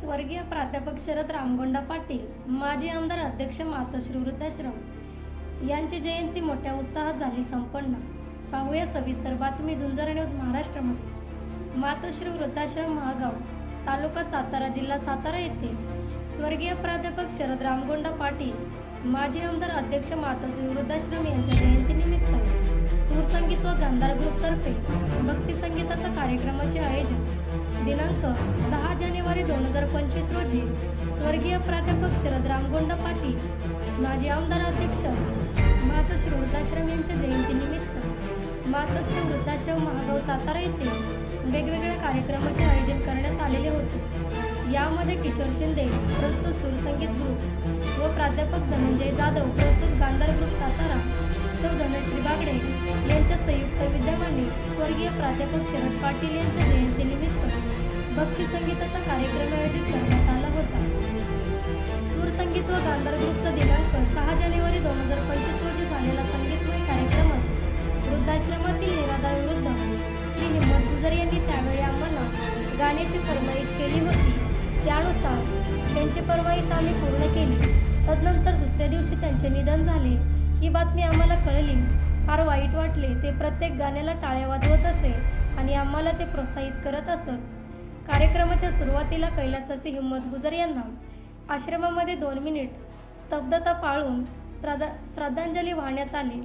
स्वर्गीय प्राध्यापक शरद रामगोंडा पाटील माजी आमदार अध्यक्ष मातोश्री वृद्धाश्रम. यांची जयंती मोठ्या उत्साहात झाली संपन्न. पाहूया सविस्तर बातमी झुंजार न्यूज महाराष्ट्रामध्ये. मातोश्री वृद्धाश्रम महागाव तालुका सातारा जिल्हा सातारा येथे स्वर्गीय प्राध्यापक शरद रामगोंडा पाटील माजी आमदार अध्यक्ष मातोश्री वृद्धाश्रम यांच्या जयंतीनिमित्त सूरसंगीत व गांधार ग्रुपतर्फे भक्ती संगीताचा कार्यक्रमाचे आयोजन दिनांक दहा जानेवारी दोन हजार पंचवीस रोजी स्वर्गीय प्राध्यापक शरद रामगोंडा पाटील माजी आमदार अध्यक्ष मातोश्री वृद्धाश्रम यांच्या जयंतीनिमित्त मातोश्री वृद्धाश्रम महागाव सातारा येथे वेगवेगळ्या कार्यक्रमाचे आयोजन करण्यात आलेले होते. यामध्ये किशोर शिंदे प्रस्तुत सुरसंगीत ग्रुप व प्राध्यापक धनंजय जाधव प्रस्तुत गांधार ग्रुप सातारा सौ धनश्री बागडे यांच्या संयुक्त विद्यमाने स्वर्गीय प्राध्यापक शरद पाटील यांच्या जयंतीनिमित्त भक्ती संगीताचा कार्यक्रम आयोजित करण्यात आला होता. सूरसंगीत व गांधार ग्रुपचा दिनांक सहा जानेवारी दोन हजार पंचवीस रोजी झालेला संगीतमय कार्यक्रमात वृद्धाश्रमातील निराधार वृद्ध श्री हिम्मत गुजर यांनी त्यावेळी आम्हाला गाण्याची फरमाईश केली होती. त्यानुसार त्यांची फरमाईश आम्ही पूर्ण केली. तदनंतर दुसऱ्या दिवशी त्यांचे निधन झाले. ही बातमी आम्हाला कळली. फार वाईट वाटले ते प्रत्येक गाण्याला टाळ्या वाजवत असे आणि आम्हाला ते प्रोत्साहित करत असत. कार्यक्रमाच्या सुरुवातीला कैलासाची हिम्मत गुजर यांना आश्रमामध्ये दोन मिनिट स्तब्धता पाळून श्रद्धा श्रद्धांजली वाहण्यात आली.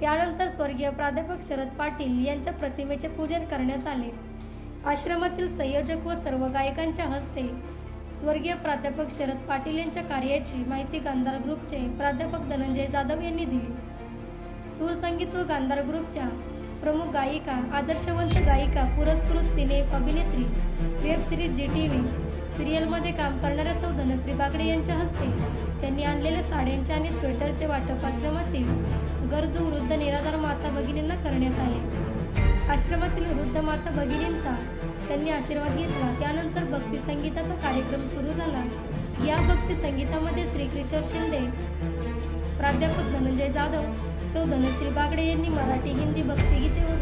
त्यानंतर स्वर्गीय प्राध्यापक शरद पाटील यांच्या प्रतिमेचे पूजन करण्यात आले. आश्रमातील संयोजक व सर्व गायकांच्या हस्ते स्वर्गीय प्राध्यापक शरद पाटील यांच्या कार्याची माहिती गांधार ग्रुपचे प्राध्यापक धनंजय जाधव यांनी दिली. सूरसंगीत व गांधार ग्रुपच्या प्रमुख गायिका आदर्शवंत गायिका पुरस्कृत सिने अभिनेत्री web series Zee T V सिरियलमध्ये काम करणाऱ्या सौ धनश्री बागडे यांच्या हस्ते त्यांनी आणलेल्या साड्यांचे आणि स्वेटरचे वाटप आश्रमातील गरजू वृद्ध निराधार माता भगिनींना करण्यात आले. आश्रमातील वृद्ध माता भगिनींचा त्यांनी आशीर्वाद घेतला. त्यानंतर भक्ती संगीताचा कार्यक्रम सुरू झाला. या भक्ती संगीतामध्ये श्री किशोर शिंदे प्राध्यापक धनंजय जाधव सौ धनश्री बागडे यांनी मराठी हिंदी भक्तिगीते व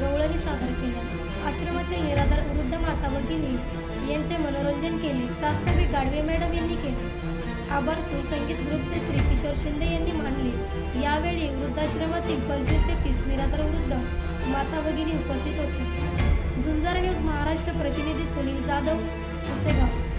गवळणी सादर केल्या. आश्रमातील निराधार वृद्ध माता भगिनी यांचे मनोरंजन केले. प्रास्ताविक गाडवे मॅडम यांनी केले. आभार सुसंगीत ग्रुपचे श्री किशोर शिंदे यांनी मानले. यावेळी वृद्धाश्रमातील पंचवीस ते तीस निराधार वृद्ध माता भगिनी उपस्थित होते. झुंजार न्यूज महाराष्ट्र प्रतिनिधी सुनील जाधव असे गाव